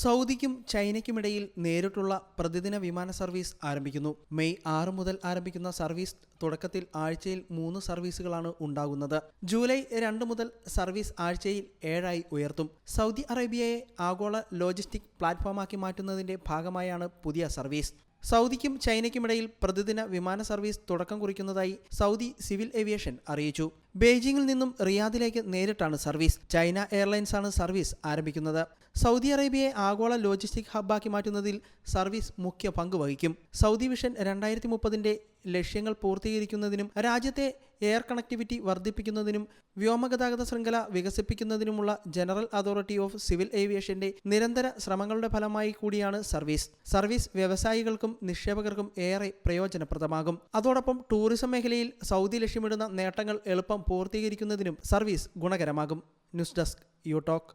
സൗദിക്കും ചൈനയ്ക്കുമിടയിൽ നേരിട്ടുള്ള പ്രതിദിന വിമാന സർവീസ് ആരംഭിക്കുന്നു. മെയ് ആറ് മുതൽ ആരംഭിക്കുന്ന സർവീസ് തുടക്കത്തിൽ ആഴ്ചയിൽ മൂന്ന് സർവീസുകളാണ് ഉണ്ടാകുന്നത്. ജൂലൈ രണ്ട് മുതൽ സർവീസ് ആഴ്ചയിൽ ഏഴായി ഉയർത്തും. സൗദി അറേബ്യയെ ആഗോള ലോജിസ്റ്റിക് പ്ലാറ്റ്ഫോമാക്കി മാറ്റുന്നതിന്റെ ഭാഗമായാണ് പുതിയ സർവീസ്. സൗദിക്കും ചൈനയ്ക്കുമിടയിൽ പ്രതിദിന വിമാന സർവീസ് തുടക്കം കുറിക്കുന്നതായി സൗദി സിവിൽ ഏവിയേഷൻ അറിയിച്ചു. ബെയ്ജിംഗിൽ നിന്നും റിയാദിലേക്ക് നേരിട്ടാണ് സർവീസ്. ചൈന എയർലൈൻസ് ആണ് സർവീസ് ആരംഭിക്കുന്നത്. സൗദി അറേബ്യയെ ആഗോള ലോജിസ്റ്റിക് ഹബ്ബാക്കി മാറ്റുന്നതിൽ സർവീസ് മുഖ്യ പങ്ക് വഹിക്കും. സൗദി വിഷൻ രണ്ടായിരത്തി മുപ്പതിന്റെ ലക്ഷ്യങ്ങൾ പൂർത്തീകരിക്കുന്നതിനും രാജ്യത്തെ എയർ കണക്ടിവിറ്റി വർദ്ധിപ്പിക്കുന്നതിനും വ്യോമഗതാഗത ശൃംഖല വികസിപ്പിക്കുന്നതിനുമുള്ള ജനറൽ അതോറിറ്റി ഓഫ് സിവിൽ ഏവിയേഷന്റെ നിരന്തര ശ്രമങ്ങളുടെ ഫലമായി കൂടിയാണ് സർവീസ്. സർവീസ് വ്യവസായികൾക്കും നിക്ഷേപകർക്കും ഏറെ പ്രയോജനപ്രദമാകും. അതോടൊപ്പം ടൂറിസം മേഖലയിൽ സൗദി ലക്ഷ്യമിടുന്ന നേട്ടങ്ങൾ എളുപ്പം പൂർത്തീകരിക്കുന്നതിനും service ഗുണകരമാകും. News desk you talk.